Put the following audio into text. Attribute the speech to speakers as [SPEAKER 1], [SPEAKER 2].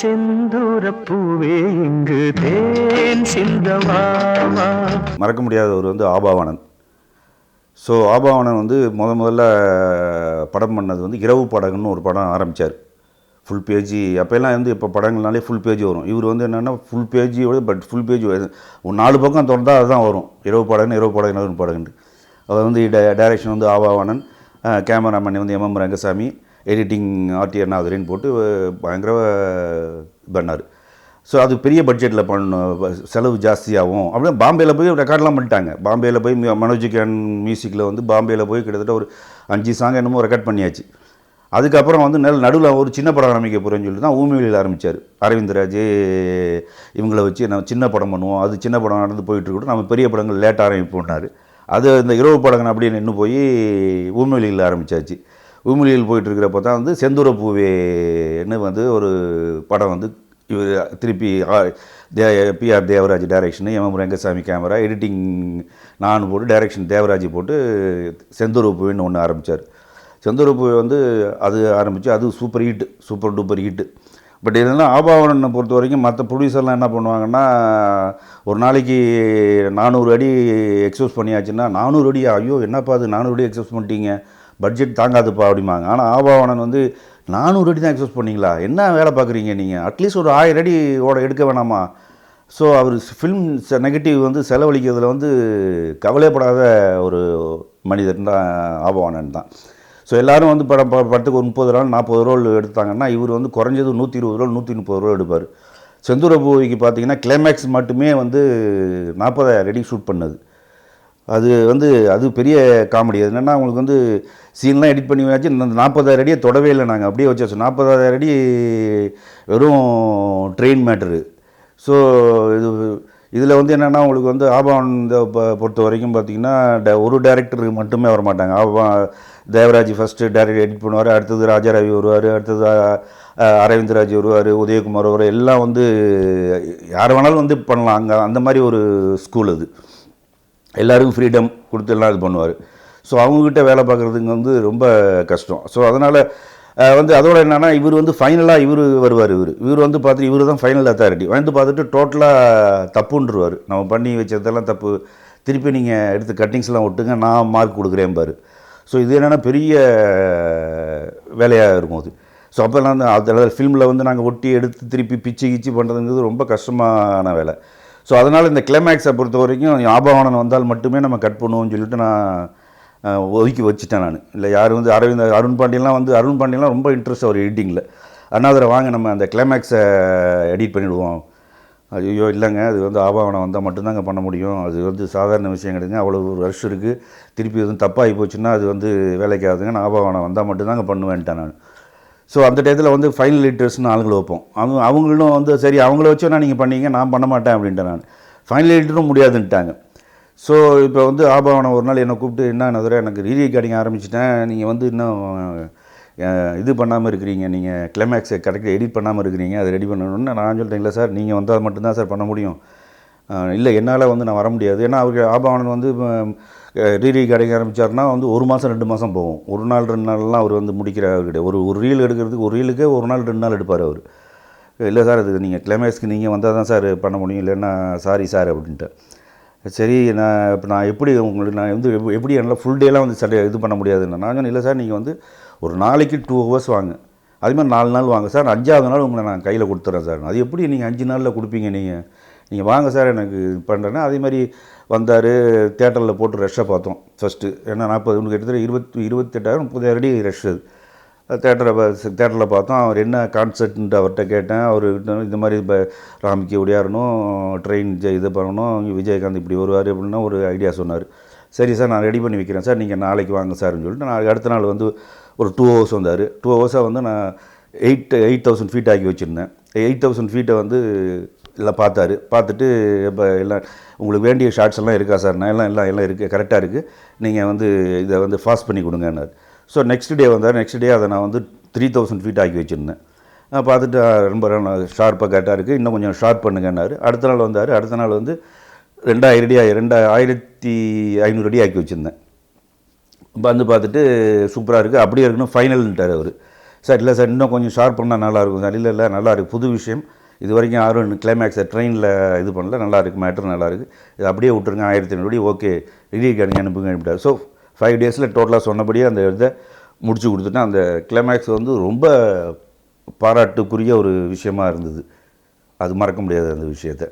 [SPEAKER 1] செந்தூரப்பூவே இங்கு தேன் சிந்தவாமா.
[SPEAKER 2] மறக்க முடியாதவர் வந்து ஆபாவானன் ஸோ ஆபாவானன் வந்து முத முதல்ல படம் பண்ணது வந்து இரவு படகுன்னு ஒரு படம் ஆரம்பித்தார் ஃபுல் பேஜி அப்போல்லாம் வந்து இப்போ படங்கள்னாலே ஃபுல் பேஜ் வரும். இவர் வந்து என்னென்னா ஃபுல் பேஜியோட பட் ஃபுல் பேஜ் ஒரு நாலு பக்கம் திறந்தால் அதுதான் வரும். இரவு படகுன்னு இரவு படகுன்னு இரவு படகுன்னு. அவர் வந்து டைரக்ஷன் வந்து ஆபாவானன் கேமராமேன் வந்து M M Rangasamy editing RTR நாகரின்னு போட்டு பயங்கர பண்ணார். ஸோ அது பெரிய பட்ஜெட்டில் பண்ணணும் செலவு ஜாஸ்தியாகும். அப்படியே பாம்பேயில் போய் ரெக்கார்ட்லாம் பண்ணிட்டாங்க. பாம்பேயில் போய் மி- மனோஜ் கேன் மியூசிக்கில் வந்து பாம்பேயில் போய் கிட்டத்தட்ட ஒரு அஞ்சு சாங் என்னமோ ரெக்கார்ட் பண்ணியாச்சு. அதுக்கப்புறம் வந்து நெல் நடுவில் ஒரு சின்ன படம் ஆரம்பிக்க போகிறேன்னு சொல்லிட்டு தான் ஊமியில் ஆரம்பித்தார் அரவிந்த் ராஜ் வச்சு நம்ம சின்ன படம் பண்ணுவோம். அது சின்ன படம் நடந்து போயிட்டு நம்ம பெரிய படங்கள் லேட் ஆரம்பிப்போம்னாரு. அது இந்த இரவு படங்கள் அப்படின்னு நின்று போய் ஊமியில் ஆரம்பித்தாச்சு விமொழியில் போயிட்டு இருக்கிறப்ப தான் வந்து செந்தூர பூவேன்னு வந்து ஒரு படம் வந்து இவர் திருப்பி ஆ- தே PR Devaraj direction M M Rangasamy camera editing நான் போட்டு டைரக்ஷன் தேவராஜ் போட்டு செந்தூரப்பூவின்னு ஒன்று ஆரம்பித்தார் செந்தூரப்பூவை வந்து அது ஆரம்பித்து அது super hit super duper hit but இதெல்லாம் ஆபாவனனை பொறுத்த வரைக்கும் மற்ற ப்ரொடியூசர்லாம் என்ன பண்ணுவாங்கன்னா ஒரு நாளைக்கு நானூறு அடி எக்ஸஸ் பண்ணியாச்சுன்னா நானூறு அடி ஐயோ என்னப்பா அது? நானூறு அடி எக்ஸஸ் பண்ணிட்டீங்க. பட்ஜெட் தாங்காதுப்பா அப்படிம்பாங்க. ஆனால் ஆபாவனன் வந்து நானூறு அடி தான் எக்ஸஸ் பண்ணிங்களா? என்ன வேலை பார்க்குறீங்க நீங்கள் அட்லீஸ்ட் ஒரு ஆயிரம் அடி ஓட எடுக்க வேணாமா? ஸோ அவர் ஃபிலிம் நெகட்டிவ் வந்து செலவழிக்கிறதுல வந்து கவலைப்படாத ஒரு மனிதன் தான் ஆபவானன் தான். ஸோ எல்லோரும் வந்து படம் ப- படத்துக்கு ஒரு முப்பது ரூபா நாற்பது ரோல் எடுத்தாங்கன்னா இவர் வந்து குறைஞ்சது நூற்றி இருபது ரூபா நூற்றி முப்பது ரூபா எடுப்பார். செந்தூர பூவிக்கு பார்த்தீங்கன்னா கிளைமேக்ஸ் மட்டுமே வந்து நாற்பதாயிரம் அடி ஷூட் பண்ணது. அது வந்து அது பெரிய காமெடி அது என்னென்னா அவங்களுக்கு வந்து சீன்லாம் எடிட் பண்ணி வச்சு இந்த நாற்பதாயிரம் அடியை தொடவே இல்லை நாங்கள் அப்படியே வச்சாச்சு. நாற்பதாயிரம் அடி வெறும் ட்ரெயின் மேட்ரு ஸோ இது இதில் வந்து என்னென்னா உங்களுக்கு வந்து ஆபான் இந்த பொறுத்த வரைக்கும் பார்த்தீங்கன்னா ட- ஒரு டேரக்டருக்கு மட்டுமே வர மாட்டாங்க ஆபா தேவராஜ் ஃபஸ்ட்டு டேரக்டர் எடிட் பண்ணுவார். அடுத்தது ராஜாரவி வருவார். அடுத்தது அரவிந்த் ராஜ் வருவார். உதயகுமார் வருவார். எல்லாம் வந்து யார் வேணாலும் வந்து பண்ணலாம். அங்கே அந்த மாதிரி ஒரு ஸ்கூல் அது. எல்லாருக்கும் ஃப்ரீடம் கொடுத்து எல்லாம் இது பண்ணுவார். ஸோ அவங்கக்கிட்ட வேலை பார்க்குறதுங்க வந்து ரொம்ப கஷ்டம். ஸோ அதனால் வந்து அதோட என்னென்னா இவர் வந்து ஃபைனலாக இவர் வருவார் இவர். இவர் வந்து பார்த்துட்டு இவர் தான் ஃபைனல் அத்தாரிட்டி வந்து பார்த்துட்டு டோட்டலாக தப்புன்றுவார். நம்ம பண்ணி வச்சதெல்லாம் தப்பு. திருப்பி நீங்கள் எடுத்து கட்டிங்ஸ்லாம் விட்டுங்க நான் மார்க் கொடுக்குறேன் பாரு. ஸோ இது என்னென்னா பெரிய வேலையாக இருக்கும் அது. ஸோ அப்போல்லாம் அந்த அதில் ஃபிலிமில் வந்து நாங்கள் ஒட்டி எடுத்து திருப்பி பிச்சு கிச்சு பண்ணுறதுங்கிறது ரொம்ப கஷ்டமான வேலை. ஸோ அதனால் இந்த கிளைமேக்ஸை பொறுத்த வரைக்கும் ஆபவானன் வந்தால் மட்டுமே நம்ம கட் பண்ணுவோம்னு சொல்லிட்டு நான் ஒதுக்கி வச்சுட்டேன் நான். இல்லை யார் வந்து அரவிந்த் அருண் பாண்டியெலாம் வந்து அருண் பாண்டியெலாம் ரொம்ப இன்ட்ரெஸ்ட் அவர் எடிட்டிங்கில் அண்ணாதரை வாங்க நம்ம அந்த கிளைமேக்ஸை எடிட் பண்ணிவிடுவோம் ஐயோ இல்லைங்க அது வந்து ஆபாவனம் வந்தால் மட்டும்தாங்க பண்ண முடியும். அது வந்து சாதாரண விஷயம் கிடையாது. அவ்வளோ ஒரு வருஷம் இருக்குது திருப்பி எதுவும் தப்பாகி போச்சுன்னா அது வந்து வேலைக்கு ஆகுதுங்க. நான் ஆபாவனம் வந்தால் மட்டும்தாங்க பண்ணுவேன்ட்டேன் நான். ஸோ அந்த டயத்தில் வந்து ஃபைனல் எடிட்டர்ஸ்னு ஆளுங்களை வைப்போம். அவங்க அவங்களும் வந்து சரி அவங்கள வச்சோன்னா நீங்கள் பண்ணீங்க நான் பண்ண மாட்டேன் அப்படின்ட்டேன் நான். ஃபைனல் எடிட்டரும் முடியாதுன்ட்டாங்க. ஸோ இப்போ வந்து ஆபாவனம் ஒரு நாள் என்னை கூப்பிட்டு என்ன நதுரை எனக்கு ரீ ரெக்கார்டிங் ஆரம்பிச்சிட்டேன். நீங்கள் வந்து இன்னும் இது பண்ணாமல் இருக்கிறீங்க. நீங்கள் கிளைமேக்ஸை கரெக்டாக எடிட் பண்ணாமல் இருக்கிறீங்க. அதை ரெடி பண்ணணும்னு நான் சொல்லிட்டேன். இல்லை சார் நீங்கள் வந்தால் மட்டும்தான் சார் பண்ண முடியும். இல்லை என்னால் வந்து நான் வர முடியாது. ஏன்னா அவருக்கு ஆபாவணன் வந்து ரீரீ கிடைக்க ஆரம்பிச்சாருன்னா வந்து ஒரு மாதம் ரெண்டு மாதம் போகும். ஒரு நாள் ரெண்டு நாள்லாம் அவர் வந்து முடிக்கிறார் கிடையாது ஒரு ஒரு ரீல் எடுக்கிறதுக்கு ஒரு ரீலுக்கே ஒரு நாள் ரெண்டு நாள் எடுப்பார் அவர். இல்லை சார் அது நீங்கள் கிளைமேக்ஸ்க்கு நீங்கள் வந்தால் தான் சார் பண்ண முடியும். இல்லைன்னா சாரி சார் அப்படின்ட்டு. சரி நான் இப்போ நான் எப்படி உங்களுக்கு நான் வந்து எப்~ எப்படி என்னால் ஃபுல் டேலாம் வந்து சரி இது பண்ண முடியாதுன்னு நான் சொன்னேன் இல்லை சார் நீங்கள் வந்து ஒரு நாளைக்கு டூ ஹவர்ஸ் வாங்க. அதே மாதிரி நாலு நாள் வாங்க. சார் அஞ்சாவது நாள் உங்களை நான் கையில் கொடுத்துட்றேன் சார். அது எப்படி நீங்கள் அஞ்சு நாளில் கொடுப்பீங்க நீங்கள் நீங்கள் வாங்க சார் எனக்கு பண்ணுறேன்னா அதே மாதிரி வந்தார் தேட்டரில் போட்டு ரஷ்ஷை பார்த்தோம். ஃபஸ்ட்டு ஏன்னா நாற்பது உனக்கு கிட்டத்தட்ட இருபத்தி இருபத்தெட்டாயிரம் முப்பதாயிரம் அடி ரஷ் அது. தேட்டரை தேட்டரில் பார்த்தோம். அவர் என்ன கான்செர்ட்ன்ட்டு அவர்கிட்ட கேட்டேன். அவர் இந்த மாதிரி இப்போ ராமிக்கு ஒடியாரணும் ட்ரெயின் இது பண்ணணும் விஜயகாந்த் இப்படி வருவார் அப்படின்னா ஒரு ஐடியா சொன்னார். சரி சார் நான் ரெடி பண்ணி வைக்கிறேன் சார். நீங்கள் நாளைக்கு வாங்க சார்னு சொல்லிட்டு நான் அடுத்த நாள் வந்து ஒரு டூ ஹவர்ஸ் வந்தார். டூ ஹவர்ஸாக வந்து நான் எயிட் எயிட் தௌசண்ட் ஃபீட் ஆக்கி வச்சுருந்தேன். எயிட் தௌசண்ட் ஃபீட்டை வந்து எல்லாம் பார்த்தாரு. பார்த்துட்டு இப்போ எல்லாம் உங்களுக்கு வேண்டிய ஷார்ட்ஸ் எல்லாம் இருக்கா சார் நான் எல்லாம் எல்லாம் எல்லாம் இருக்குது கரெக்டாக இருக்குது நீங்கள் வந்து இதை வந்து ஃபாஸ்ட் பண்ணி கொடுங்கன்னார். ஸோ நெக்ஸ்ட் டே வந்தார். நெக்ஸ்ட் டே அதை நான் வந்து த்ரீ தௌசண்ட் ஃபீட் ஆக்கி வச்சுருந்தேன். நான் பார்த்துட்டு ரொம்ப ஷார்ப்பாக கரெக்டாக இருக்குது இன்னும் கொஞ்சம் ஷார்ப் பண்ணுங்கன்னாரு. அடுத்த நாள் வந்தார். அடுத்த நாள் வந்து ரெண்டாயிரம் அடி ரெண்டா ஆயிரத்தி ஐநூறு அடி ஆக்கி வச்சுருந்தேன். வந்து பார்த்துட்டு சூப்பராக இருக்குது அப்படியே இருக்கணும். ஃபைனல்ன்ட்டார் அவர். சார் இல்லை சார். இன்னும் கொஞ்சம் ஷார்ப் பண்ணால் நல்லா இருக்கும் சார். இல்லை இல்லை. நல்லா இருக்குது புது விஷயம். இது வரைக்கும் யாரும் கிளைமேக்ஸை ட்ரெயினில் இது பண்ணல. நல்லா இருக்குது மேட்ரு நல்லா இருக்குது இது அப்படியே விட்டுருங்க. ஆயிரத்தி ஐநூறு ஓகே ரிலீவ் அனுங்க அனுப்புங்க அனுப்பிட்டார் ஸோ ஃபைவ் டேஸில் டோட்டலாக சொன்னபடியே அந்த இதை முடிச்சு கொடுத்துட்டேன். அந்த கிளைமேக்ஸ் வந்து ரொம்ப பாராட்டுக்குரிய ஒரு விஷயமா இருந்தது. அது மறக்க முடியாது அந்த விஷயத்தை.